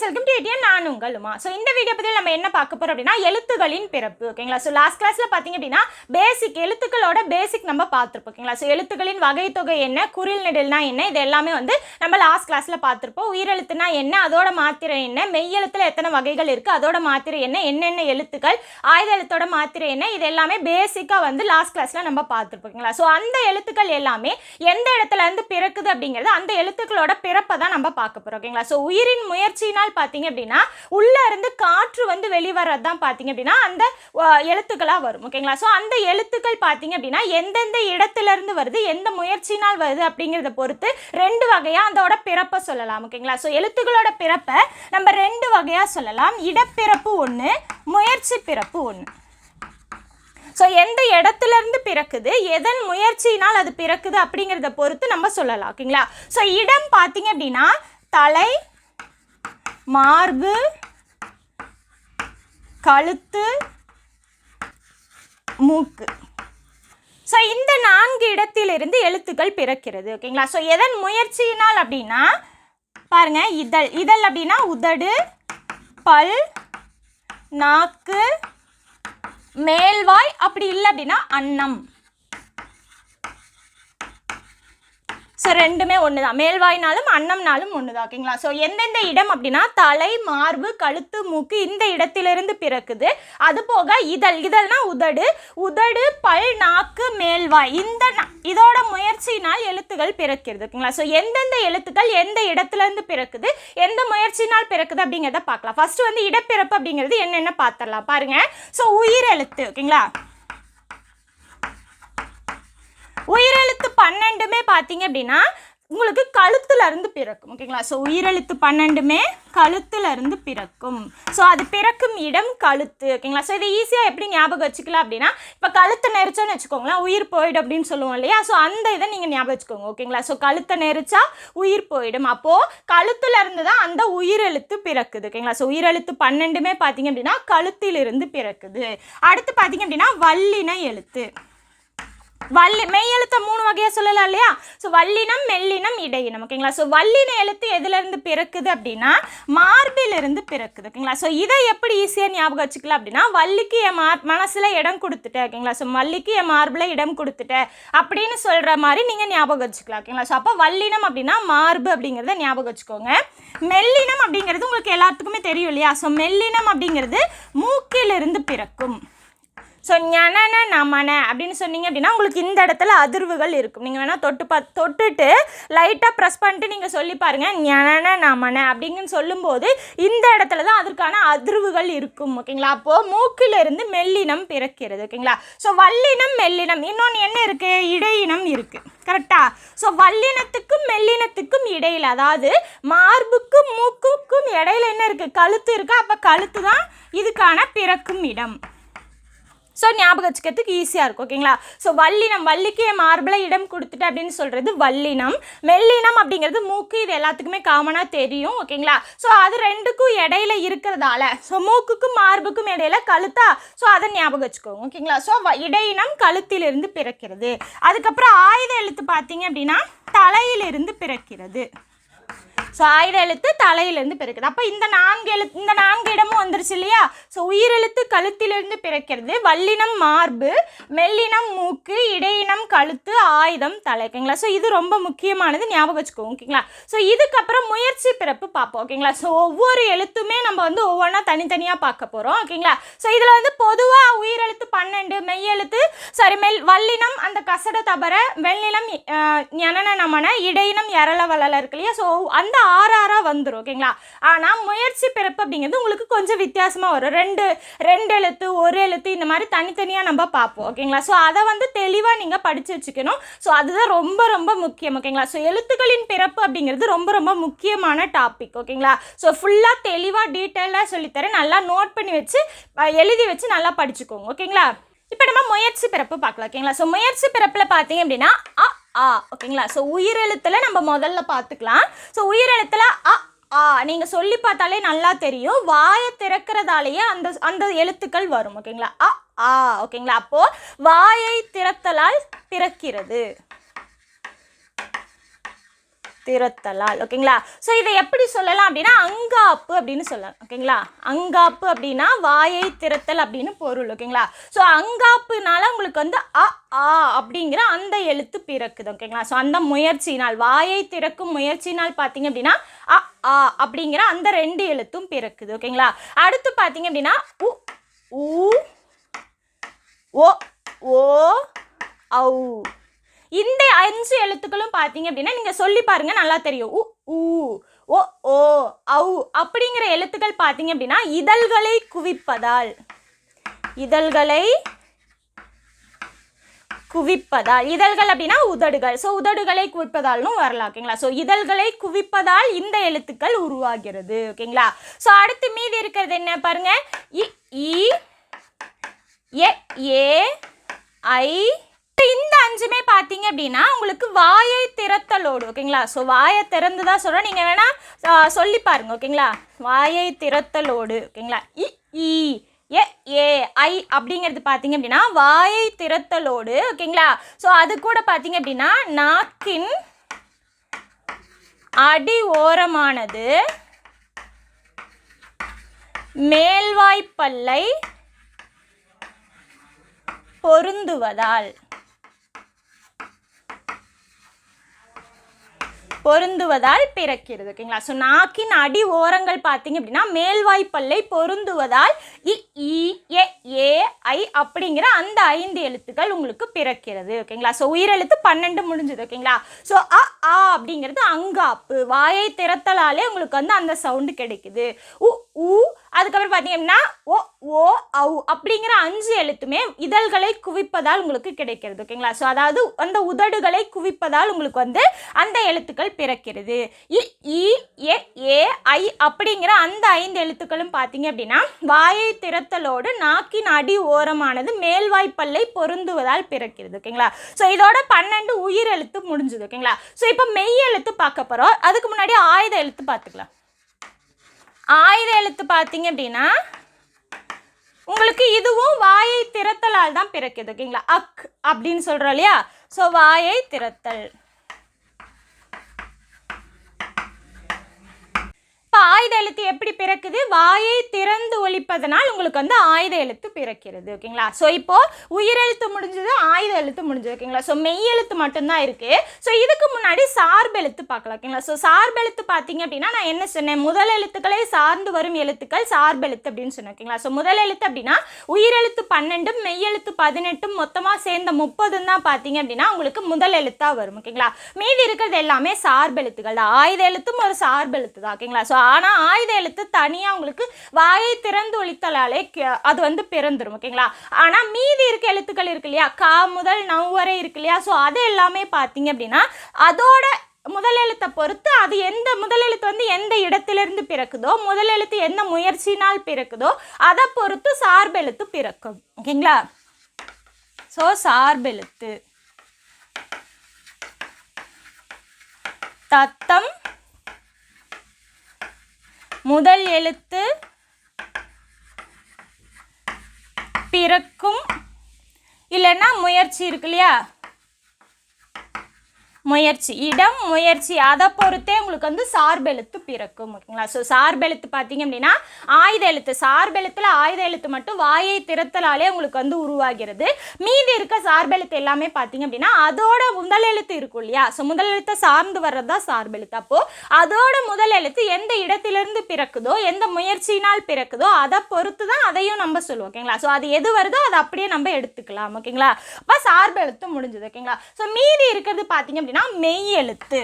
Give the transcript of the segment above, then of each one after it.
Friends welcome to ஏடிஎன் நான் உங்களுமா? So இந்த video பற்றி நம்ம என்ன பார்க்க போகிறோம் அப்படின்னா எழுத்துகளின் பிறப்பு ஓகேங்களா ஸோ லாஸ்ட் கிளாஸில் பார்த்தீங்க அப்படின்னா பேசிக் எழுத்துக்களோட பேசிக் நம்ம பார்த்துருப்போம் ஓகேங்களா ஸோ எழுத்துக்களின் வகைத்தொகை என்ன குரில் நெடில்னா என்ன இது எல்லாமே வந்து நம்ம லாஸ்ட் கிளாஸில் பார்த்துருப்போம். உயிரெழுத்துனா என்ன அதோட மாத்திரை என்ன மெய்யெழுத்தில் எத்தனை வகைகள் இருக்குது அதோட மாத்திரை என்ன என்னென்ன எழுத்துக்கள் ஆயுத எழுத்தோட மாத்திரை என்ன இது எல்லாமே பேசிக்காக வந்து லாஸ்ட் கிளாஸில் நம்ம பார்த்துருப்போம் ஓகேங்களா ஸோ அந்த எழுத்துக்கள் எல்லாமே எந்த இடத்துல இருந்து பிறக்குது அப்படிங்கிறது அந்த எழுத்துக்களோட பிறப்பை தான் நம்ம பார்க்க போகிறோம் ஓகேங்களா ஸோ உயிரின் முயற்சியினால் பார்த்தீங்க அப்படின்னா உள்ள இருந்து காற்று வந்து வெளிவரது தான் பார்த்தீங்க அப்படின்னா அந்த எழுத்துக்களாக வரும். ஓகேங்களா ஸோ அந்த எழுத்துக்கள் பார்த்தீங்க அப்படின்னா எந்தெந்த இடத்துல இருந்து வருது எந்த முயற்சியினால் வருது அப்படிங்கிறத பொறுத்து ரெண்டு வகையாக அதோட பிறப்பை சொல்லலாம். ஓகேங்களா ஸோ எழுத்துக்களோட பிறப்பை நம்ம ரெண்டு வகையாக சொல்லலாம். இடப்பிறப்பு ஒன்று முயற்சி பிறப்பு ஒன்று ஸோ எந்த இடத்துல இருந்து பிறக்குது எதன் முயற்சியினால் அது பிறக்குது அப்படிங்கிறத பொறுத்து நம்ம சொல்லலாம். ஓகேங்களா ஸோ இடம் பார்த்தீங்க அப்படின்னா தலை மார்பு கழுத்து மூக்கு. ஸோ இந்த நான்கு இடத்திலிருந்து எழுத்துக்கள் பிறக்கிறது ஓகேங்களா ஸோ எதன் முயற்சியினால் அப்படின்னா பாருங்கள் இதழ். இதழ் அப்படின்னா உதடு பல் நாக்கு மேல்வாய் அப்படி இல்லை அப்படின்னா அன்னம். ஸோ ரெண்டுமே ஒன்று தான் மேல்வாய்னாலும் அன்னம்னாலும் ஒன்று தான் ஓகேங்களா ஸோ எந்தெந்த இடம் அப்படின்னா தலை மார்பு கழுத்து மூக்கு இந்த இடத்திலிருந்து பிறக்குது. அது போக இதழ். இதழ்னா உதடு. உதடு பல் நாக்கு மேல்வாய். இந்த நா- இதோட முயற்சியினால் எழுத்துகள் பிறக்கிறது ஓகேங்களா ஸோ எந்தெந்த எழுத்துக்கள் எந்த இடத்துலேருந்து பிறக்குது? எந்த முயற்சினால் பிறக்குது அப்படிங்கிறத பார்க்கலாம். ஃபஸ்ட்டு வந்து இடப்பிறப்பு அப்படிங்கிறது என்னென்ன பார்த்துடலாம்? பாருங்கள் ஸோ உயிரெழுத்து ஓகேங்களா உயிரெழுத்து பன்னெண்டுமே பார்த்தீங்க அப்படின்னா உங்களுக்கு கழுத்துல இருந்து பிறக்கும் ஓகேங்களா ஸோ உயிரெழுத்து பன்னெண்டுமே கழுத்துல இருந்து பிறக்கும். ஸோ அது பிறக்கும் இடம் கழுத்து. ஓகேங்களா ஸோ இதை ஈஸியாக எப்படி ஞாபகம் வச்சுக்கலாம் அப்படின்னா இப்போ கழுத்தை நெரிச்சோன்னு வச்சுக்கோங்களேன் உயிர் போயிடும் அப்படின்னு சொல்லுவோம் இல்லையா? ஸோ அந்த இதை நீங்கள் ஞாபகம் வச்சுக்கோங்க. ஓகேங்களா ஸோ கழுத்தை நெரிச்சா உயிர் போயிடும். அப்போது கழுத்துல இருந்து தான் அந்த உயிரெழுத்து பிறக்குது. ஓகேங்களா ஸோ உயிரெழுத்து பன்னெண்டுமே பார்த்தீங்க அப்படின்னா கழுத்திலிருந்து பிறக்குது. அடுத்து பார்த்தீங்க அப்படின்னா வல்லின எழுத்து. வள்ளி மெய் எழுத்தை மூணு வகையாக சொல்லலாம் இல்லையா? ஸோ வல்லினம் மெல்லினம் இடையினம். ஓகேங்களா ஸோ வல்லின எழுத்து எதுலேருந்து பிறக்குது அப்படின்னா மார்பிலிருந்து பிறக்குது. ஓகேங்களா ஸோ இதை எப்படி ஈஸியாக ஞாபகம் வச்சுக்கலாம் அப்படின்னா வள்ளிக்கு என் மார் மனசில் இடம் கொடுத்துட்டேன். ஓகேங்களா ஸோ வள்ளிக்கு என் மார்பில் இடம் கொடுத்துட்டேன் அப்படின்னு சொல்கிற மாதிரி நீங்கள் ஞாபகம் வச்சுக்கலாம். ஓகேங்களா ஸோ அப்போ வல்லினம் அப்படின்னா மார்பு அப்படிங்கிறத ஞாபகம் வச்சுக்கோங்க. மெல்லினம் அப்படிங்கிறது உங்களுக்கு எல்லாத்துக்குமே தெரியும் இல்லையா? ஸோ மெல்லினம் அப்படிங்கிறது மூக்கிலிருந்து பிறக்கும். ஸோ ஞனன நமன அப்படின்னு சொன்னீங்க அப்படின்னா உங்களுக்கு இந்த இடத்துல அதிர்வுகள் இருக்கும். நீங்கள் வேணால் தொட்டு பா தொட்டுட்டு லைட்டாக ப்ரெஸ் பண்ணிட்டு நீங்கள் சொல்லி பாருங்கள் ஞனன நமன அப்படிங்கன்னு சொல்லும்போது இந்த இடத்துல தான் அதற்கான அதிர்வுகள் இருக்கும் ஓகேங்களா? அப்போது மூக்கிலிருந்து மெல்லினம் பிறக்கிறது ஓகேங்களா? ஸோ வல்லினம் மெல்லினம். இன்னொன்று என்ன இருக்குது இடையினம் இருக்குது கரெக்டா ஸோ வல்லினத்துக்கும் மெல்லினத்துக்கும் இடையில் அதாவது மார்புக்கும் மூக்குக்கும் இடையில என்ன இருக்குது கழுத்து இருக்குது அப்போ கழுத்து தான் இதுக்கான பிறக்கும் இடம். ஸோ ஞாபகம் வச்சுக்கிறதுக்கு ஈஸியாக இருக்கும் ஓகேங்களா? ஸோ வல்லினம் வள்ளிக்கு மார்பில் இடம் கொடுத்துட்டு அப்படின்னு சொல்கிறது வல்லினம் மெல்லினம் அப்படிங்கிறது மூக்கு இது எல்லாத்துக்குமே காமனாக தெரியும் ஓகேங்களா? ஸோ அது ரெண்டுக்கும் இடையில இருக்கிறதால ஸோ மூக்குக்கும் மார்புக்கும் இடையில கழுத்தா? ஸோ அதை ஞாபகம் வச்சுக்கோங்க ஓகேங்களா? ஸோ இடையினம் கழுத்திலிருந்து பிறக்கிறது. அதுக்கப்புறம் ஆயுத எழுத்து பார்த்தீங்க அப்படின்னா தலையிலிருந்து பிறக்கிறது. ஸோ ஆயுத எழுத்து தலையிலேருந்து பிறக்குது. அப்போ இந்த நான்கு எழுத்து இந்த நான்கு இடமும் வந்துருச்சு இல்லையா? ஸோ உயிரெழுத்து கழுத்திலிருந்து பிறக்கிறது. வல்லினம் மார்பு மெல்லினம் மூக்கு இடையினம் கழுத்து ஆயுதம் தலை. ஓகேங்களா? ஸோ இது ரொம்ப முக்கியமானது ஞாபகம் வச்சுக்கோங்க ஓகேங்களா? ஸோ இதுக்கப்புறம் முயற்சி பிறப்பு பார்ப்போம் ஓகேங்களா? ஸோ ஒவ்வொரு எழுத்துமே நம்ம வந்து ஒவ்வொன்றா தனித்தனியாக பார்க்க போகிறோம் ஓகேங்களா? ஸோ இதில் வந்து பொதுவாக உயிரெழுத்து பன்னெண்டு மெய்யெழுத்து சாரி மெல் வல்லினம் அந்த கசட தபர வெள்ளினம் ஞனன நமன இடையினம் எரள வளல இருக்கு இல்லையா? ஸோ அந்த ஆறாராக வந்துடும் ஓகேங்களா? ஆனால் முயற்சி பிறப்பு அப்படிங்கிறது உங்களுக்கு கொஞ்சம் வித்தியாசமாக வரும். ரெண்டு ரெண்டு எழுத்து ஒரு எழுத்து இந்த மாதிரி தனித்தனியாக நம்ம பார்ப்போம் ஓகேங்களா? ஸோ அதை வந்து தெளிவாக நீங்கள் படித்து வச்சுக்கணும். ஸோ அதுதான் ரொம்ப ரொம்ப முக்கியம் ஓகேங்களா? ஸோ எழுத்துக்களின் பிறப்பு அப்படிங்கிறது ரொம்ப ரொம்ப முக்கியமான டாபிக் ஓகேங்களா? ஸோ ஃபுல்லாக தெளிவாக டீட்டெயிலாக சொல்லித்தரேன். நல்லா நோட் பண்ணி வச்சு எழுதி வச்சு நல்லா படிச்சுக்கோங்க ஓகேங்களா? இப்போ நம்ம முயற்சி பிறப்பு பார்க்கலாம் ஓகேங்களா? ஸோ முயற்சி பிறப்பில் பார்த்தீங்க அப்படின்னா ஆ ஓகேங்களா? ஸோ உயிரெழுத்தில் நம்ம முதல்ல பார்த்துக்கலாம் ஸோ உயிரெழுத்தில் அ ஆ நீங்கள் சொல்லி பார்த்தாலே நல்லா தெரியும். வாயை திறக்கிறதாலேயே அந்த அந்த எழுத்துக்கள் வரும் ஓகேங்களா? அ ஆ ஓகேங்களா? அப்போது வாயை திறத்தலால் பிறக்கிறது திருத்தலால் ஓகேங்களா? ஸோ இதை எப்படி சொல்லலாம் அப்படின்னா அங்காப்பு அப்படின்னு சொல்லலாம். ஓகேங்களா? அங்காப்பு அப்படின்னா வாயை திறத்தல் அப்படின்னு பொருள். ஓகேங்களா? ஸோ அங்காப்புனால உங்களுக்கு வந்து அ ஆ அப்படிங்கிற அந்த எழுத்து பிறக்குது. ஓகேங்களா? ஸோ அந்த முயற்சியினால் வாயை திறக்கும் முயற்சினால் பார்த்தீங்க அப்படின்னா அ ஆ அப்படிங்கிற அந்த ரெண்டு எழுத்தும் பிறக்குது. ஓகேங்களா? அடுத்து பார்த்தீங்க அப்படின்னா உ ஊ ஓ ஓ ஔ. இந்த அஞ்சு எழுத்துக்களும் பார்த்தீங்க அப்படின்னா நீங்கள் சொல்லி பாருங்கள் நல்லா தெரியும். உ ஊ ஓ ஓ ஔ அப்படிங்கிற எழுத்துக்கள் பார்த்தீங்க அப்படின்னா இதழ்களை குவிப்பதால். இதழ்களை குவிப்பதால். இதழ்கள் அப்படின்னா உதடுகள். ஸோ உதடுகளை குவிப்பதால்னு வரலாம் ஓகேங்களா ஸோ இதழ்களை குவிப்பதால் இந்த எழுத்துக்கள் உருவாகிறது ஓகேங்களா ஸோ அடுத்து மீதி இருக்கிறது என்ன பாருங்க? இ ஏ ஐ இந்த அஞ்சுமே பார்த்தீங்க அப்படின்னா உங்களுக்கு வாயை திறத்தலோடு ஓகேங்களா? ஸோ வாயை திறந்து தான் சொல்கிறேன் நீங்கள் வேணால் சொல்லி பாருங்க ஓகேங்களா? வாயை திறத்தலோடு ஓகேங்களா? இ ஈ ஏ ஐ அப்படிங்கிறது பார்த்தீங்க அப்படின்னா வாயை திறத்தலோடு ஓகேங்களா? ஸோ அது கூட பார்த்தீங்க அப்படின்னா நாக்கின் அடி ஓரமானது மேல்வாய்ப்பல்லை பொருந்துவதால். பொருந்துவதால் பிறக்கிறது ஓகேங்களா? ஸோ நாக்கின் அடி ஓரங்கள் பார்த்தீங்க அப்படின்னா மேல்வாய்ப்பல்லை பொருந்துவதால் இ ஏ ஐ அப்படிங்கிற அந்த ஐந்து எழுத்துக்கள் உங்களுக்கு பிறக்கிறது ஓகேங்களா? ஸோ உயிரெழுத்து பன்னெண்டு முடிஞ்சது ஓகேங்களா? ஸோ அ ஆ அப்படிங்கிறது அங்காப்பு வாயை திறத்தலாலே உங்களுக்கு வந்து அந்த சவுண்டு கிடைக்குது. உ உ அதுக்கப்புறம் பார்த்தீங்கன்னா ஓ ஓ ஔ அப்படிங்கிற அஞ்சு எழுத்துமே இதழ்களை குவிப்பதால் உங்களுக்கு கிடைக்கிறது ஓகேங்களா ஸோ அதாவது அந்த உதடுகளை குவிப்பதால் உங்களுக்கு வந்து அந்த எழுத்துக்கள் பிறக்கிறது. இ ஈ எ ஏ ஐ அப்படிங்கிற அந்த ஐந்து எழுத்துக்களும் பார்த்தீங்க அப்படின்னா வாயை திறத்தலோடு நாக்கின் அடி ஓரமானது மேல்வாய்ப்பல்லை பொருந்துவதால் பிறக்கிறது ஓகேங்களா ஸோ இதோட பன்னெண்டு உயிர் எழுத்து முடிஞ்சது ஓகேங்களா ஸோ இப்போ மெய் எழுத்து பார்க்க போகிறோம் அதுக்கு முன்னாடி ஆயுத எழுத்து பார்த்துக்கலாம். ஆயுத எழுத்து பார்த்தீங்க அப்படின்னா உங்களுக்கு இதுவும் வாயை திறத்தலால் தான் பிறக்குது ஓகேங்களா? அக் அப்படின்னு சொல்கிறோம் இல்லையா? ஸோ வாயை திறத்தல். ஆயுத எழுத்து எப்படி பிறக்குது? வாயை திறந்து ஒழிப்பதனால் உங்களுக்கு வந்து ஆயுத எழுத்து பிறக்கிறது ஓகேங்களா? ஸோ இப்போது உயிரெழுத்து முடிஞ்சது ஆயுத எழுத்து முடிஞ்சது ஓகேங்களா? ஸோ மெய் எழுத்து மட்டும்தான் இருக்குது ஸோ இதுக்கு முன்னாடி சார்பெழுத்து பார்க்கலாம் ஓகேங்களா? ஸோ சார்பெழுத்து பார்த்தீங்க அப்படின்னா நான் என்ன சொன்னேன்? முதல் எழுத்துக்களை சார்ந்து வரும் எழுத்துக்கள் சார்பெழுத்து அப்படின்னு சொன்னேன் ஓகேங்களா? ஸோ முதல் எழுத்து அப்படின்னா உயிரெழுத்து பன்னெண்டும் மெய்யெழுத்து பதினெட்டும் மொத்தமாக சேர்ந்த முப்பதும் தான் பார்த்தீங்க அப்படின்னா உங்களுக்கு முதல் எழுத்தாக வரும் ஓகேங்களா? மீதி இருக்கிறது எல்லாமே சார்பெழுத்துக்கள் தான். ஆயுத எழுத்தும் ஒரு சார்பெழுத்து தான் ஓகேங்களா? ஸோ ஆனால் ஆயுத எழுத்து தனியாக உங்களுக்கு வாயை திறந்து ஒழித்தலாலே அது வந்து பிறந்துடும் ஓகேங்களா? ஆனால் மீதி இருக்க எழுத்துக்கள் இருக்கு இல்லையா? கா முதல் நவ் வரை இருக்கு இல்லையா? ஸோ அது எல்லாமே பார்த்தீங்க அப்படின்னா அதோட முதலெழுத்தை பொறுத்து அது எந்த முதலெழுத்து வந்து எந்த இடத்திலிருந்து பிறக்குதோ முதலெழுத்து எந்த முயற்சினால் பிறக்குதோ அதை பொறுத்து சார்பெழுத்து பிறக்கும் ஓகேங்களா? ஸோ சார்பெழுத்து தத்தம் முதல் எழுத்து பிறக்கும் இல்லைன்னா முயற்சி இருக்கு இல்லையா? முயற்சி இடம் முயற்சி அதை பொறுத்தே உங்களுக்கு வந்து சார்பெழுத்து பிறக்கும் ஓகேங்களா? ஸோ சார்பெழுத்து பார்த்தீங்க அப்படின்னா ஆயுத எழுத்து. சார்பெழுத்தில் ஆயுத எழுத்து மட்டும் வாயை திறத்தலாலே உங்களுக்கு வந்து உருவாகிறது. மீதி இருக்க சார்பெழுத்து எல்லாமே பார்த்தீங்க அப்படின்னா அதோட முதல் எழுத்து இருக்கும் இல்லையா? ஸோ முதல் எழுத்தை சார்ந்து வர்றது தான் சார்பெழுத்து அப்போது அதோட முதல் எழுத்து எந்த இடத்திலிருந்து பிறக்குதோ எந்த முயற்சியினால் பிறக்குதோ அதை பொறுத்து தான் அதையும் நம்ம சொல்லுவோம் ஓகேங்களா? ஸோ அது எது வருதோ அதை அப்படியே நம்ம எடுத்துக்கலாம் ஓகேங்களா? அப்போ சார்பெழுத்து முடிஞ்சது ஓகேங்களா? ஸோ மீதி இருக்கிறது பார்த்தீங்க அப்படின்னா மெய் எழுத்து.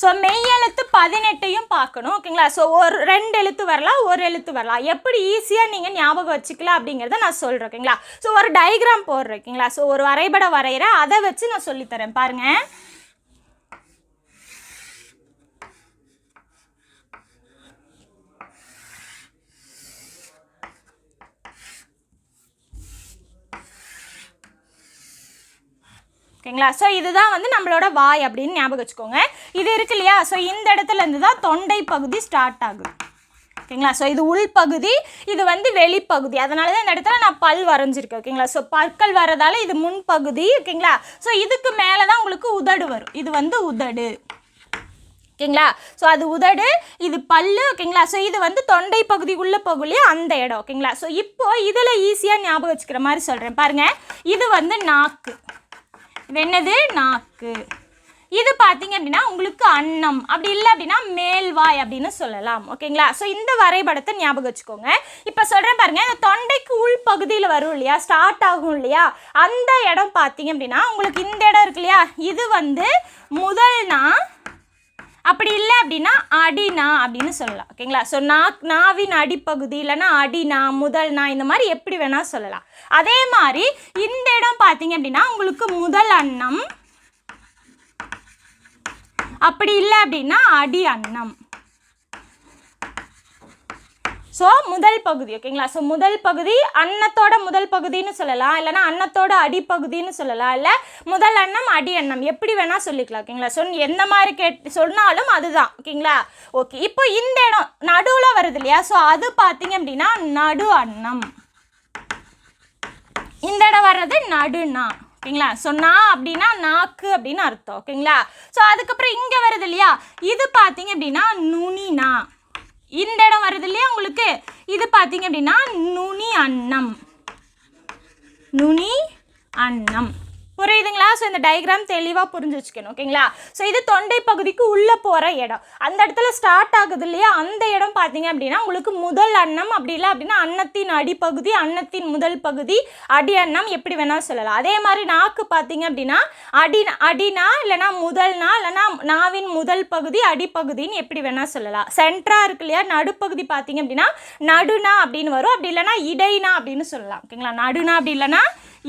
ஸோ மெய் எழுத்து பதினெட்டையும் பார்க்கணும் ஓகேங்களா? ஸோ ஒரு ரெண்டு எழுத்து வரலாம் ஒரு எழுத்து வரலாம். எப்படி ஈஸியாக நீங்கள் ஞாபகம் வச்சுக்கலாம் அப்படிங்கிறத நான் சொல்கிறேன் ஓகேங்களா? ஸோ ஒரு டயக்ராம் போடுறேன் ஓகேங்களா? ஸோ ஒரு வரைபடம் வரைகிறேன் அதை வச்சு நான் சொல்லித்தரேன் பாருங்கள் ஓகேங்களா? ஸோ இதுதான் வந்து நம்மளோட வாய் அப்படின்னு ஞாபகம் வச்சுக்கோங்க. இது இருக்கு இல்லையா? ஸோ இந்த இடத்துல இருந்து தான் தொண்டை பகுதி ஸ்டார்ட் ஆகுது. ஓகேங்களா? ஸோ இது உள்பகுதி இது வந்து வெளிப்பகுதி அதனால தான் இந்த இடத்துல நான் பல் வரைஞ்சிருக்கேன் ஓகேங்களா? ஸோ பற்கள் வரதால இது முன்பகுதி ஓகேங்களா? ஸோ இதுக்கு மேலே தான் உங்களுக்கு உதடு வரும். இது வந்து உதடு. ஓகேங்களா? ஸோ அது உதடு இது பல்லு ஓகேங்களா? ஸோ இது வந்து தொண்டை பகுதி உள்ள பகுதியே அந்த இடம் ஓகேங்களா? ஸோ இப்போ இதில் ஈஸியாக ஞாபகம் வச்சுக்கிற மாதிரி சொல்கிறேன் பாருங்கள் இது வந்து நாக்கு. என்னது? நாக்கு. இது பார்த்தீங்க அப்படின்னா உங்களுக்கு அன்னம். அப்படி இல்லை அப்படின்னா மேல்வாய் அப்படின்னு சொல்லலாம். ஓகேங்களா? ஸோ இந்த வரைபடத்தை ஞாபகம் வச்சுக்கோங்க. இப்போ சொல்கிறேன் பாருங்கள் இந்த தொண்டைக்கு உள் பகுதியில் வரும் இல்லையா? ஸ்டார்ட் ஆகும் இல்லையா? அந்த இடம் பார்த்தீங்க அப்படின்னா உங்களுக்கு இந்த இடம் இருக்கு இல்லையா? இது வந்து முதல்னா அப்படி இல்லை அப்படின்னா அடினா அப்படின்னு சொல்லலாம். ஓகேங்களா? ஸோ நா நாவின் அடிப்பகுதி இல்லைன்னா அடினா முதல்னா இந்த மாதிரி எப்படி வேணால் சொல்லலாம். அதே மாதிரி இந்த இடம் பார்த்தீங்க அப்படின்னா உங்களுக்கு முதல் அன்னம். அப்படி இல்லை அப்படின்னா அடி அன்னம். ஸோ முதல் பகுதி ஓகேங்களா ஸோ முதல் பகுதி அன்னத்தோட முதல் பகுதின்னு சொல்லலாம். இல்லைன்னா அன்னத்தோட அடிப்பகுதின்னு சொல்லலாம். இல்லை முதல் அன்னம் அடி அன்னம். எப்படி வேணால் சொல்லிக்கலாம் ஓகேங்களா ஸோ எந்த மாதிரி கேட் சொன்னாலும் அதுதான் ஓகேங்களா ஓகே இப்போ இந்த இடம் நடுவில் வருது இல்லையா? ஸோ அது பார்த்தீங்க அப்படின்னா நடு அன்னம். இந்த இடம் வர்றது நடுனா ஓகேங்களா? ஸோ நான் அப்படின்னா நாக்கு அப்படின்னு அர்த்தம் ஓகேங்களா? ஸோ அதுக்கப்புறம் இங்கே வருது இல்லையா? இது பார்த்தீங்க அப்படின்னா நுனினா. இந்த இடம் வருது இல்லையா உங்களுக்கு? இது பார்த்தீங்க அப்படின்னா நுனி அன்னம். நுனி அன்னம். புரியுதுங்களா? ஸோ இந்த டயக்ராம் தெளிவாக புரிஞ்சு வச்சுக்கணும் ஓகேங்களா? ஸோ இது தொண்டை பகுதிக்கு உள்ளே போகிற இடம். அந்த இடத்துல ஸ்டார்ட் ஆகுது இல்லையா? அந்த இடம் பார்த்தீங்க அப்படின்னா உங்களுக்கு முதல் அன்னம் அப்படி இல்லை அப்படின்னா அன்னத்தின் அடிப்பகுதி அன்னத்தின் முதல் பகுதி அடி அன்னம் எப்படி வேணால் சொல்லலாம். அதே மாதிரி நாக்கு பார்த்தீங்க அப்படின்னா அடி அடினா இல்லைனா முதல்னா இல்லைனா நாவின் முதல் பகுதி அடிப்பகுதின்னு எப்படி வேணால் சொல்லலாம். சென்ட்ரா இருக்கு இல்லையா? நடுப்பகுதி பார்த்தீங்க அப்படின்னா நடுனா அப்படின்னு வரும். அப்படி இல்லைனா இடைனா அப்படின்னு சொல்லலாம் ஓகேங்களா? நடுனா அப்படி இல்லைனா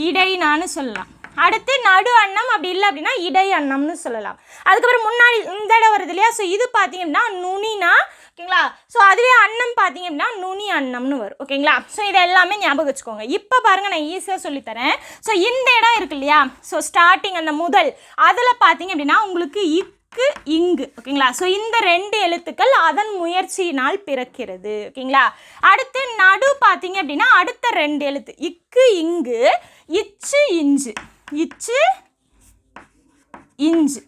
இடைனான்னு சொல்லலாம். அடுத்து நடு அன்னம் அப்படி இல்லை அப்படின்னா இடை அன்னம்னு சொல்லலாம். அதுக்கப்புறம் முன்னாடி இந்த இடம் வருது இல்லையா? ஸோ இது பார்த்தீங்கன்னா நுனினா ஓகேங்களா? ஸோ அதுவே அன்னம் பார்த்தீங்க அப்படின்னா நுனி அன்னம்னு வரும். ஓகேங்களா? ஸோ இது எல்லாமே ஞாபகம் வச்சுக்கோங்க. இப்போ பாருங்கள் நான் ஈஸியாக சொல்லித்தரேன். ஸோ இந்த இடம் இருக்கு இல்லையா? ஸோ ஸ்டார்டிங் அந்த முதல் அதில் பார்த்தீங்க அப்படின்னா உங்களுக்கு இக்கு இங்கு ஓகேங்களா? ஸோ இந்த ரெண்டு எழுத்துக்கள் அதன் முயற்சியினால் பிறக்கிறது ஓகேங்களா? அடுத்து நடு பார்த்தீங்க அப்படின்னா அடுத்த ரெண்டு எழுத்து இக்கு இங்கு இச்சு இஞ்சு. இச்சு இஞ்சு.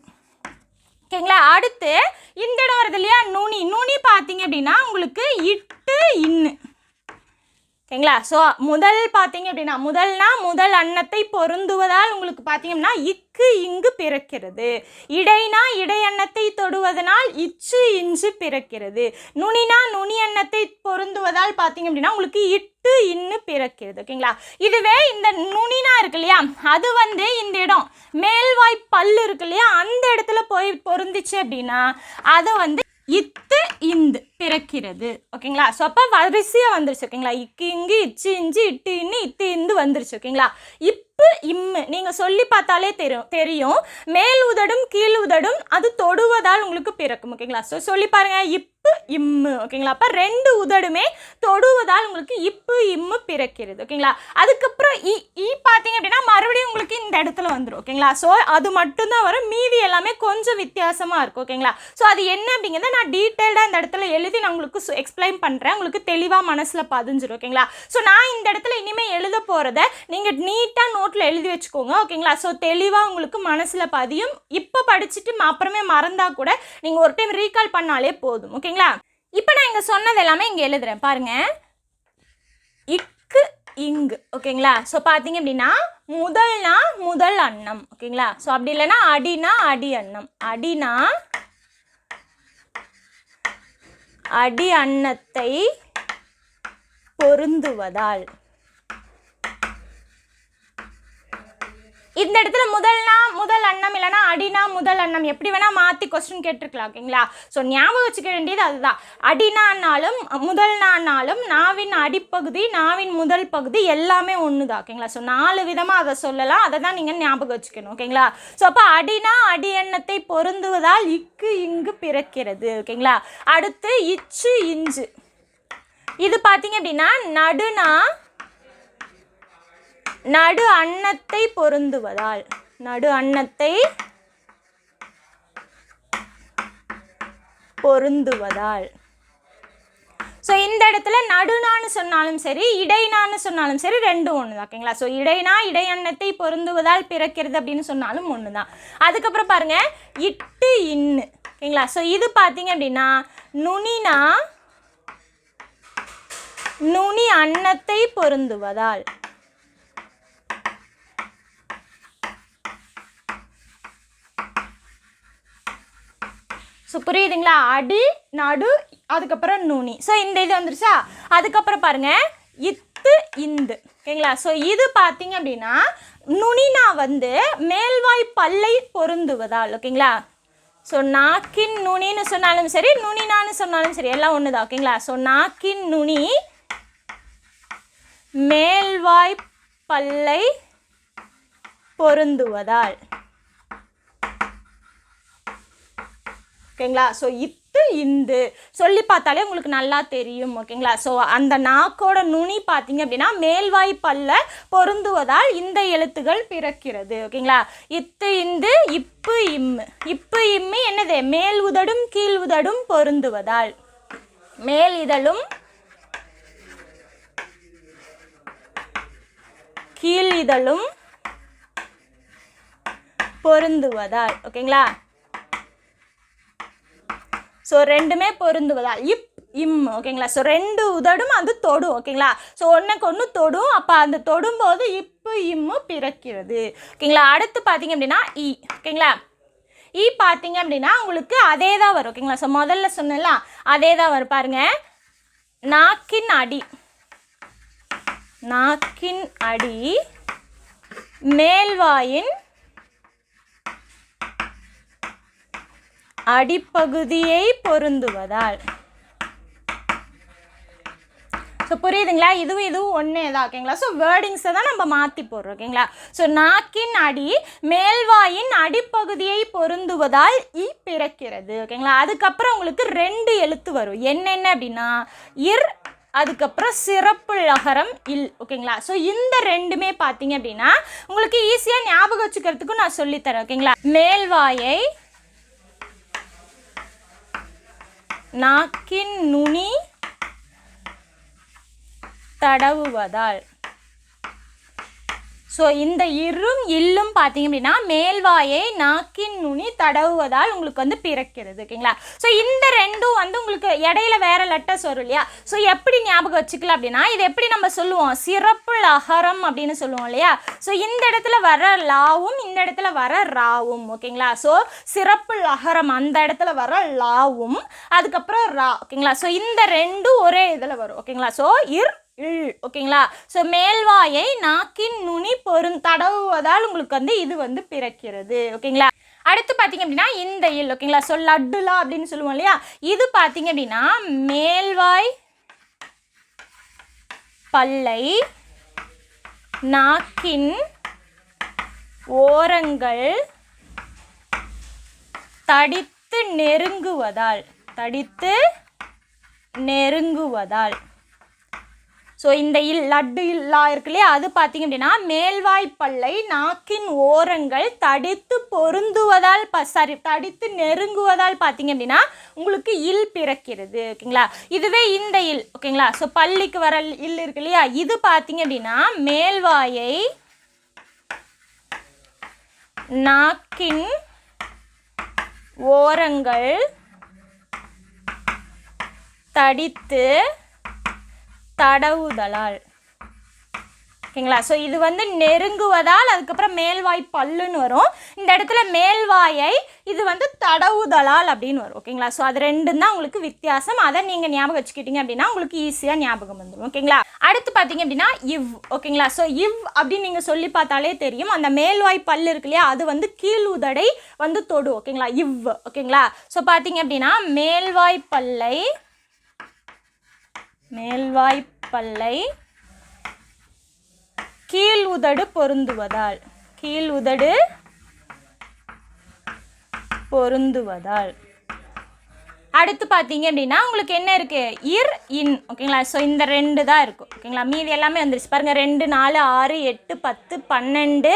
ஓகேங்களா? அடுத்து இந்த இடம் வருது இல்லையா? நுனி. நுனி பார்த்தீங்க அப்படின்னா உங்களுக்கு இட்டு இன்னு. ஓகேங்களா? ஸோ முதல் பார்த்தீங்க அப்படின்னா முதல்னா முதல் அன்னத்தை பொருந்துவதால் உங்களுக்கு பார்த்தீங்கன்னா இக்கு இங்கு பிறக்கிறது. இடைனா இடை அன்னத்தை தொடுவதனால் இச்சு இஞ்சு பிறக்கிறது. நுனினா நுனி அன்னத்தை பொருந்துவதால் பார்த்தீங்க அப்படின்னா உங்களுக்கு இட்டு இன்னு பிறக்கிறது. ஓகேங்களா? இதுவே இந்த நுனினா இருக்கு இல்லையா? அது வந்து இந்த இடம் மேல்வாய் பல்லு இருக்கு இல்லையா? அந்த இடத்துல போய் பொருந்துச்சு அப்படின்னா அதை வந்து இத்து இந்து பிறக்கிறது. ஓகேங்களா? ஸோ அப்போ வரிசையாக வந்துருச்சு ஓகேங்களா? இக்கு இங்கு இச்சு இஞ்சி இட்டு இன்னு இத்து இந்து வந்துருச்சு ஓகேங்களா? இப்பு இம்மு. நீங்கள் சொல்லி பார்த்தாலே தெரியும் தெரியும். மேல் உதடும் கீழ் உதடும் அது தொடுவதால் உங்களுக்கு பிறக்கும் ஓகேங்களா ஸோ சொல்லி பாருங்கள் இப்பு இம்மு ஓகேங்களா அப்போ ரெண்டு உதடுமே தொடுவதால் உங்களுக்கு இப்பு இம்மு பிறக்கிறது ஓகேங்களா அதுக்கப்புறம் இ இ பார்த்தீங்க அப்படின்னா மறுபடியும் உங்களுக்கு இந்த இடத்துல வந்துடும் ஓகேங்களா ஸோ அது மட்டும்தான் வரும். மீதி எல்லாமே கொஞ்சம் வித்தியாசமாக இருக்கும் ஓகேங்களா ஸோ அது என்ன அப்படிங்கிறத நான் டீட்டெயில்டாக இந்த இடத்துல எழுதி நான் உங்களுக்கு எக்ஸ்பிளைன் பண்ணுறேன் உங்களுக்கு தெளிவாக மனசில் பதிஞ்சிடும் ஓகேங்களா ஸோ நான் இந்த இடத்துல இனிமேல் எழுத போகிறத நீங்கள் நீட்டாக நோட் நோட்டில் எழுதி வச்சுக்கோங்க ஓகேங்களா? ஸோ தெளிவாக உங்களுக்கு மனசில் பதியும். இப்போ படிச்சுட்டு அப்புறமே மறந்தால் கூட நீங்கள் ஒரு டைம் ரீகால் பண்ணாலே போதும் ஓகேங்களா? இப்போ நான் இங்கே சொன்னது எல்லாமே இங்கே எழுதுறேன். பாருங்கள் இக்கு இங்கு ஓகேங்களா? ஸோ பார்த்தீங்க அப்படின்னா முதல்னா முதல் அன்னம் ஓகேங்களா? ஸோ அப்படி இல்லைன்னா அடினா அடி அன்னம். அடினா அடி அன்னத்தை பொருந்துவதால். இந்த இடத்துல முதல்னா முதல் அன்னம் இல்லைனா அடினா முதல் அன்னம். எப்படி வேணால் மாற்றி கொஸ்டின் கேட்டிருக்கலாம் ஓகேங்களா? ஸோ ஞாபகம் வச்சுக்க வேண்டியது அதுதான். அடினானாலும் முதல்னானாலும் நாவின் அடிப்பகுதி நாவின் முதல் பகுதி எல்லாமே ஒன்று தான் ஓகேங்களா? ஸோ நாலு விதமாக அதை சொல்லலாம். அதை தான் நீங்கள் ஞாபகம் வச்சுக்கணும் ஓகேங்களா? ஸோ அப்போ அடினா அடி எண்ணத்தை பொருந்துவதால் இக்கு இங்கு பிறக்கிறது ஓகேங்களா? அடுத்து இச்சு இஞ்சு. இது பார்த்தீங்க அப்படின்னா நடுனா நடு அன்னத்தை பொருந்துவதால். நடு அன்னத்தை பொருந்துவதால். ஸோ இந்த இடத்துல நடுநான்னு சொன்னாலும் சரி இடைநான்னு சொன்னாலும் சரி ரெண்டும் ஒன்று தான் ஓகேங்களா? ஸோ இடைனா இடையன்னத்தை பொருந்துவதால் பிறக்கிறது அப்படின்னு சொன்னாலும் ஒன்று தான் அதுக்கப்புறம் பாருங்க இட்டு இன்னு ஓகேங்களா? ஸோ இது பார்த்தீங்க அப்படின்னா நுனினா நுனி அன்னத்தை பொருந்துவதால். ஸோ புரியுதுங்களா? அடி நடு அதுக்கப்புறம் நுனி. ஸோ இந்த இது வந்துருச்சா? அதுக்கப்புறம் பாருங்கள் இத்து இந்து. ஓகேங்களா? ஸோ இது பார்த்தீங்க அப்படின்னா நுனினா வந்து மேல்வாய் பல்லை பொருந்துவதால். ஓகேங்களா? ஸோ நாக்கின் நுனின்னு சொன்னாலும் சரி நுனினான்னு சொன்னாலும் சரி எல்லாம் ஒன்று தான் ஓகேங்களா? ஸோ நாக்கின் நுனி மேல்வாய் பல்லை பொருந்துவதால். ஓகேங்களா? ஸோ இத்து இந்து. சொல்லி பார்த்தாலே உங்களுக்கு நல்லா தெரியும் ஓகேங்களா? ஸோ அந்த நாக்கோட நுனி பார்த்தீங்க அப்படின்னா மேல்வாய் பல்ல பொருந்துவதால் இந்த எழுத்துகள் பிறக்கிறது ஓகேங்களா? இத்து இந்து இப்பு இம்மு இப்பு இம்மு என்னது? மேல் உதடும் கீழ் உதடும் பொருந்துவதால். மேல் இதழும் கீழ் இதழும் பொருந்துவதால் ஓகேங்களா? ஸோ ரெண்டுமே பொருந்துவதால் இப் இம் ஓகேங்களா? ஸோ ரெண்டு உதடும் அது தொடும் ஓகேங்களா? ஸோ ஒன்றுக்கு ஒன்று தொடும். அப்போ அந்த தொடும்போது இப்பு இம்மு பிறக்கிறது. ஓகேங்களா? அடுத்து பார்த்தீங்க அப்படின்னா இ ஓகேங்களா? இ பார்த்தீங்க அப்படின்னா உங்களுக்கு அதே தான் வரும் ஓகேங்களா? ஸோ முதல்ல சொன்னல அதே தான் வரும். பாருங்க. நாக்கின் அடி. நாக்கின் அடி மேல்வாயின் அடிப்பகுதியை பொருந்துவதால். ஸோ புரியுதுங்களா? இதுவும் இதுவும் ஒன்றே தான் ஓகேங்களா ஸோ வேர்டிங்ஸை தான் நம்ம மாற்றி போடுறோம் ஓகேங்களா ஸோ நாக்கின் அடி மேல்வாயின் அடிப்பகுதியை பொருந்துவதால் இ பிறக்கிறது ஓகேங்களா அதுக்கப்புறம் உங்களுக்கு ரெண்டு எழுத்து வரும். என்னென்ன அப்படின்னா இர் அதுக்கப்புறம் சிறப்பு லகரம் இல் ஓகேங்களா ஸோ இந்த ரெண்டுமே பார்த்தீங்க அப்படின்னா உங்களுக்கு ஈஸியாக ஞாபகம் வச்சுக்கிறதுக்கும் நான் சொல்லித்தரேன் ஓகேங்களா மேல்வாயை நாக்கின் நுனி தடவுவதால். ஸோ இந்த இரும் இல்லும் பார்த்தீங்க அப்படின்னா மேல்வாயை நாக்கின் நுனி தடவுவதால் உங்களுக்கு வந்து பிறக்கிறது ஓகேங்களா? ஸோ இந்த ரெண்டும் வந்து உங்களுக்கு இடையில வேற லெட்டர்ஸ் வரும் இல்லையா? ஸோ எப்படி ஞாபகம் வச்சுக்கலாம் அப்படின்னா இது எப்படி நம்ம சொல்லுவோம்? சிறப்பு அகரம் அப்படின்னு சொல்லுவோம் இல்லையா? ஸோ இந்த இடத்துல வர லாவும் இந்த இடத்துல வர ராவும் ஓகேங்களா? ஸோ சிறப்பு அகரம் அந்த இடத்துல வர லாவும் அதுக்கப்புறம் ரா ஓகேங்களா? ஸோ இந்த ரெண்டும் ஒரே இதில் வரும் ஓகேங்களா? ஸோ இர் இழ் ஓகேங்களா? ஸோ மேல்வாயை நாக்கின் நுனி பெரும் தடவுவதால் உங்களுக்கு வந்து இது வந்து பிறக்கிறது ஓகேங்களா? அடுத்து பார்த்தீங்க அப்படின்னா இந்த இல் ஓகேங்களா? ஸோ லட்டுலா அப்படின்னு சொல்லுவோம் இல்லையா? இது பார்த்தீங்க அப்படின்னா மேல்வாய் பல்லை நாக்கின் ஓரங்கள் தடித்து நெருங்குவதால் தடித்து நெருங்குவதால். ஸோ இந்த இல் லட்டு இல்லா இருக்கு இல்லையா அது பார்த்தீங்க அப்படின்னா மேல்வாய் பல்லை நாக்கின் ஓரங்கள் தடித்து பொருந்துவதால் ப சாரி தடித்து நெருங்குவதால் பார்த்தீங்க அப்படின்னா உங்களுக்கு இல் பிறக்கிறது ஓகேங்களா? இதுவே இந்த இல் ஓகேங்களா? ஸோ பள்ளிக்கு வர இல் இருக்கு இல்லையா இது பார்த்தீங்க அப்படின்னா மேல்வாயை நாக்கின் ஓரங்கள் தடித்து தடவுதலால். ஓகேங்களா? ஸோ இது வந்து நெருங்குவதால் அதுக்கப்புறம் மேல்வாய் பல்லுன்னு வரும். இந்த இடத்துல மேல்வாயை இது வந்து தடவுதலால் அப்படின்னு வரும். ஓகேங்களா? ஸோ அது ரெண்டும் தான் உங்களுக்கு வித்தியாசம். அதை நீங்கள் ஞாபகம் வச்சுக்கிட்டீங்க அப்படின்னா உங்களுக்கு ஈஸியாக ஞாபகம் வந்துடும் ஓகேங்களா? அடுத்து பார்த்தீங்க அப்படின்னா இவ். ஓகேங்களா? ஸோ இவ் அப்படின்னு நீங்கள் சொல்லி பார்த்தாலே தெரியும். அந்த மேல்வாய் பல் இருக்கு இல்லையா? அது வந்து கீழ் உதடை வந்து தொடும். ஓகேங்களா? இவ். ஓகேங்களா? ஸோ பார்த்தீங்க அப்படின்னா மேல்வாய் பல்லை மேல்வாய் பல்லை கீழ் உதடு பொருந்துவதால். கீழ் உதடு பொருந்துவதால். அடுத்து பார்த்தீங்க அப்படின்னா உங்களுக்கு என்ன இருக்கு? இர் இன். ஓகேங்களா? ஸோ இந்த ரெண்டு தான் இருக்கும். ஓகேங்களா? மீதி எல்லாமே வந்துருச்சு. பாருங்கள் ரெண்டு நாலு ஆறு எட்டு பத்து பன்னெண்டு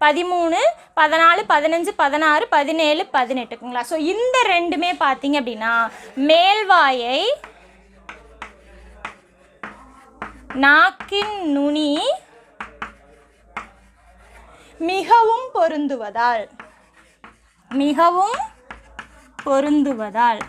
பதிமூணு பதினாலு பதினஞ்சு பதினாறு பதினேழு பதினெட்டுக்குங்களா ஸோ இந்த ரெண்டுமே பார்த்தீங்க அப்படின்னா மேல்வாயை நாக்கின் நுனி மிகவும் பொருந்துவதால் மிகவும் பொருந்துவதால்.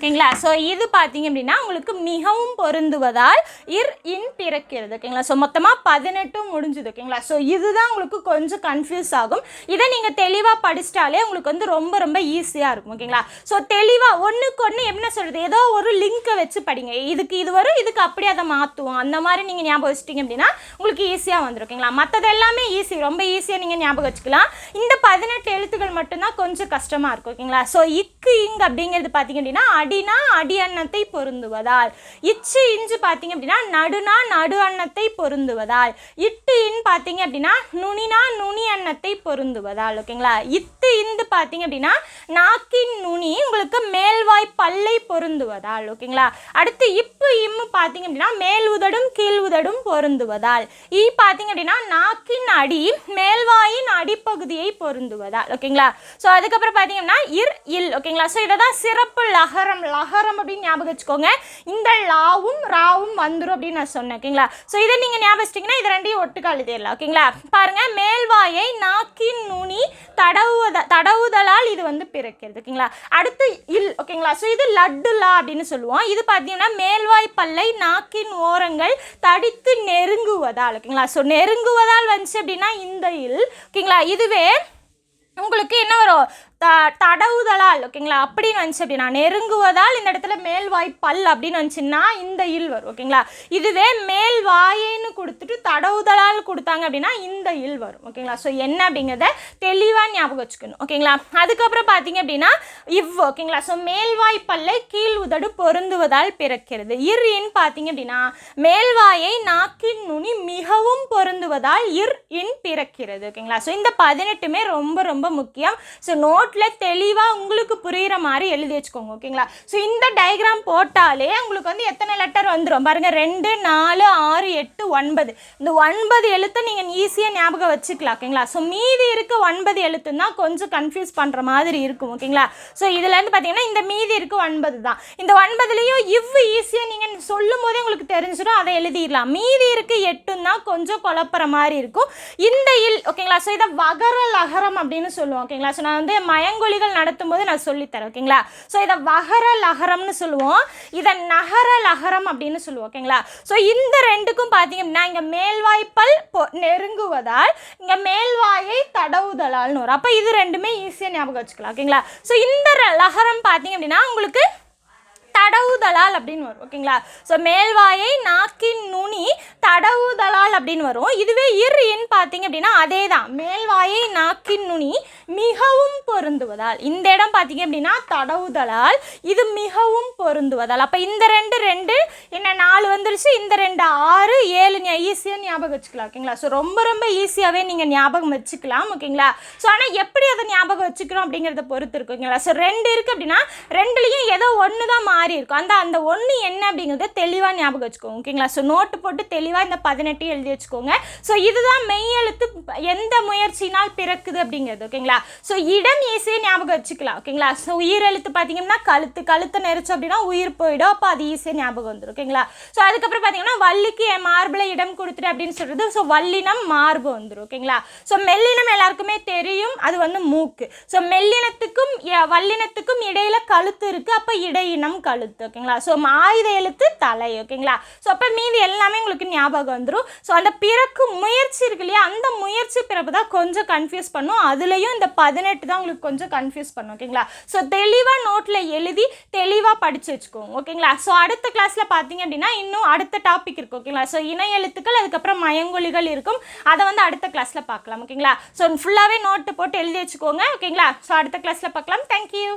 ஓகேங்களா? ஸோ இது பார்த்தீங்க அப்படின்னா உங்களுக்கு மிகவும் பொருந்துவதால் இர் இன் பிறக்கிறது ஓகேங்களா? ஸோ மொத்தமாக பதினெட்டும் முடிஞ்சுது ஓகேங்களா? ஸோ இதுதான் உங்களுக்கு கொஞ்சம் கன்ஃபியூஸ் ஆகும். இதை நீங்கள் தெளிவாக படிச்சிட்டாலே உங்களுக்கு வந்து ரொம்ப ரொம்ப ஈஸியாக இருக்கும் ஓகேங்களா? ஸோ தெளிவாக ஒன்றுக்கு ஒன்று என்ன சொல்கிறது ஏதோ ஒரு லிங்க்கை வச்சு படிங்க. இதுக்கு இது வரும் இதுக்கு அப்படியே அதை மாற்றுவோம் அந்த மாதிரி நீங்கள் ஞாபகம் வச்சிட்டிங்க அப்படின்னா உங்களுக்கு ஈஸியாக வந்துடும் ஓகேங்களா? மற்றது எல்லாமே ஈஸி ரொம்ப ஈஸியாக நீங்கள் ஞாபகம் வச்சுக்கலாம். இந்த பதினெட்டு எழுத்துக்கள் மட்டும்தான் கொஞ்சம் கஷ்டமாக இருக்கும் ஓகேங்களா? ஸோ இக்கு இங் அப்படிங்கிறது பார்த்தீங்க அப்படின்னா அடினா அடி அன்னத்தை பொருந்துவதால். இச்சு இஞ்சு பார்த்தீங்க அப்படின்னா நடுனா நடு அன்னத்தை பொருந்துவதால். இட்டு இன் பார்த்தீங்க அப்படின்னா நுனினா நுனி அன்னத்தை பொருந்துவதால் ஓகேங்களா? இத்து இந்து பார்த்தீங்க அப்படின்னா நாக்கின் நுனி உங்களுக்கு மேல்வாய் பல்லை பொருந்துவதால் ஓகேங்களா? அடுத்து இப்பு இம்மு பார்த்தீங்க அப்படின்னா மேல் உதடும் கீழ் உதடும் பொருந்துவதால். ஈ பார்த்தீங்க அப்படின்னா நாக்கின் அடி மேல்வாயின் அடிப்பகுதியை பொருந்துவதால் ஓகேங்களா? ஸோ அதுக்கப்புறம் பார்த்தீங்கன்னா இர் இல் ஓகேங்களா? ஸோ இதை தான் சிறப்பு லகரம் லகரம் அப்படின்னு ஞாபகம் வச்சுக்கோங்க. இந்த லாவும் ராவும் வந்துடும் அப்படின்னு நான் சொன்னேன் ஓகேங்களா? ஸோ இதை நீங்கள் ஞாபகம் வச்சிட்டிங்கன்னா இது ரெண்டையும் ஒட்டுக்க எழுதிடலாம் ஓகேங்களா? பாருங்கள் மேல்வாயை நாக்கின் நுனி தடவுத தடவுதலால் இது வந்து பிறக்கிறது ஓகேங்களா? அடுத்து இல் ஓகேங்களா? ஸோ இது லட்டுலா அப்படின்னு சொல்லுவோம். இது பார்த்தீங்கன்னா மேல்வாய் பல்லை நாக்கின் ஓரங்கள் தடித்து நெருங்குவதால் ஓகேங்களா? ஸோ நெருங்குவதால் வந்துச்சு அப்படின்னா இந்த இல் ஓகேங்களா? இதுவே உங்களுக்கு என்ன வரும்? த தடவுதலால் ஓகேங்களா? அப்படின்னு வந்துச்சு அப்படின்னா நெருங்குவதால் இந்த இடத்துல மேல்வாய் பல் அப்படின்னு வந்துச்சுன்னா இந்த இல் வரும் ஓகேங்களா? இதுவே மேல் வாயின்னு கொடுத்துட்டு தடவுதலால் கொடுத்தாங்க அப்படின்னா இந்த இல் வரும் ஓகேங்களா? ஸோ என்ன அப்படிங்கிறத தெளிவாக ஞாபகம் வச்சுக்கணும் ஓகேங்களா? அதுக்கப்புறம் பார்த்தீங்க அப்படின்னா இவ் ஓகேங்களா? ஸோ மேல்வாய் பல்லை கீழ் உதடு பொருந்துவதால் பிறக்கிறது. இர் பார்த்தீங்க அப்படின்னா மேல்வாயை நாக்கின் நுனி மிகவும் பொருந்துவதால் இர் இன் பிறக்கிறது ஓகேங்களா? ஸோ இந்த பதினெட்டுமே ரொம்ப ரொம்ப முக்கியம். ஸோ நோட் நோட்டில் தெளிவாக உங்களுக்கு புரிகிற மாதிரி எழுதி வச்சுக்கோங்க ஓகேங்களா? ஸோ இந்த டயக்ராம் போட்டாலே உங்களுக்கு வந்து எத்தனை லெட்டர் வந்துடும் பாருங்கள் ரெண்டு நாலு ஆறு எட்டு ஒன்பது. இந்த ஒன்பது எழுத்தை நீங்கள் ஈஸியாக ஞாபகம் வச்சுக்கலாம் ஓகேங்களா? ஸோ மீதி இருக்க ஒன்பது எழுத்துன்னா கொஞ்சம் கன்ஃபியூஸ் பண்ணுற மாதிரி இருக்கும் ஓகேங்களா? ஸோ இதுலேருந்து பார்த்தீங்கன்னா இந்த மீதி இருக்க ஒன்பது தான். இந்த ஒன்பதுலேயும் இவ் ஈஸியாக நீங்கள் சொல்லும் போதே உங்களுக்கு தெரிஞ்சிடும் அதை எழுதிடலாம். மீதி இருக்க எட்டுன்னா கொஞ்சம் குழப்புற மாதிரி இருக்கும். இந்த இல் ஓகேங்களா? ஸோ இதை வகர லகரம் அப்படின்னு சொல்லுவோம் ஓகேங்களா? ஸோ நான் வந்து மயங்கொலிகள் நடத்தும் போது நான் சொல்லித்தரேன் ஓகேங்களா? ஸோ இதை வகர லகரம்னு சொல்லுவோம். இதை நகர லகரம் அப்படின்னு சொல்லுவோம் ஓகேங்களா? ஸோ இந்த ரெண்டுக்கும் பார்த்தீங்க அப்படின்னா இங்கே மேல்வாய்ப்பல் பொ நெருங்குவதால் இங்கே மேல்வாயை தடவுதலால்னு வரும். அப்போ இது ரெண்டுமே ஈஸியாக ஞாபகம் வச்சுக்கலாம் ஓகேங்களா? ஸோ இந்த லகரம் பார்த்தீங்க அப்படின்னா உங்களுக்கு தடவுதலால் அப்படின்னு வரும் ஓகேங்களா? ஸோ மேல்வாயை நாக்கின் நுனி தடவுதலால் அப்படின்னு வரும். இதுவே இர் பார்த்தீங்க அப்படின்னா அதே தான் மேல்வாயை நாக்கின் நுனி மிகவும் பொருந்துவதால். இந்த இடம் பார்த்தீங்க அப்படின்னா தடவுதலால். இது மிகவும் பொருந்துவதால். அப்போ இந்த ரெண்டு ரெண்டு என்ன நாலு வந்துருச்சு? இந்த ரெண்டு ஆறு ஏழு ஈஸியாக ஞாபகம் வச்சுக்கலாம் ஓகேங்களா? ஸோ ரொம்ப ரொம்ப ஈஸியாகவே நீங்கள் ஞாபகம் வச்சுக்கலாம் ஓகேங்களா? ஸோ ஆனால் எப்படி அதை ஞாபகம் வச்சுக்கிறோம் அப்படிங்கிறத பொறுத்து இருக்குங்களா ஸோ ரெண்டு இருக்குது அப்படின்னா ரெண்டுலேயும் ஏதோ ஒன்று தான் மாறி இருக்கும். அந்த அந்த ஒன்று என்ன அப்படிங்கிறத தெளிவாக ஞாபகம் வச்சுக்கோங்க ஓகேங்களா? ஸோ நோட்டு போட்டு தெளிவாக இந்த பதினெட்டு எழுதி வச்சுக்கோங்க. ஸோ இதுதான் மெய் எழுத்து எந்த முயற்சினால் பிறக்குது அப்படிங்கிறது ஓகேங்களா? ஸோ இடம் ஈஸியாக ஞாபகம் வச்சுக்கலாம் ஓகேங்களா? ஸோ உயிர் எழுத்து பார்த்தீங்கன்னா கழுத்து கழுத்தை நெரிச்சோம் அப்படின்னா உயிர் போயிடும் அப்போ அது ஈஸியாக ஞாபகம் வந்துடும் ஓகேங்களா? ஸோ அதுக்கப்புறம் பார்த்தீங்கன்னா வள்ளிக்கு என் மார்பில் இடம் கொடுத்துட்டு அப்படின்னு சொல்கிறது ஸோ வல்லினம் மார்பு வந்துடும் ஓகேங்களா? ஸோ மெல்லினம் எல்லாருக்குமே தெரியும் அது வந்து மூக்கு. ஸோ மெல்லினத்துக்கும் வல்லினத்துக்கும் இடையில் கழுத்து இருக்குது அப்போ இடையினம் கழுத்து. எழுத்து ஓகேங்களா ஸோ ஆயுத எழுத்து தலை ஓகேங்களா ஸோ அப்போ மீதி எல்லாமே உங்களுக்கு ஞாபகம் வந்துடும் ஸோ அந்த பிறக்கு முயற்சி இருக்கு இல்லையா? அந்த முயற்சி பிறப்பு தான் கொஞ்சம் கன்ஃபியூஸ் பண்ணும். அதுலேயும் இந்த பதினெட்டு தான் உங்களுக்கு கொஞ்சம் கன்ஃபியூஸ் பண்ணும் ஓகேங்களா ஸோ தெளிவாக நோட்டில் எழுதி தெளிவாக படித்து வச்சுக்கோங்க ஓகேங்களா ஸோ அடுத்த கிளாஸில் பார்த்தீங்க அப்படின்னா இன்னும் அடுத்த டாபிக் இருக்கு ஓகேங்களா ஸோ இணை எழுத்துக்கள் அதுக்கப்புறம் மயங்கொலிகள் இருக்கும். அதை வந்து அடுத்த கிளாஸில் பார்க்கலாம் ஓகேங்களா ஸோ ஃபுல்லாகவே நோட்டு போட்டு எழுதி வச்சுக்கோங்க ஓகேங்களா ஸோ அடுத்த கிளாஸில் பார்க்கலாம். தேங்க்யூ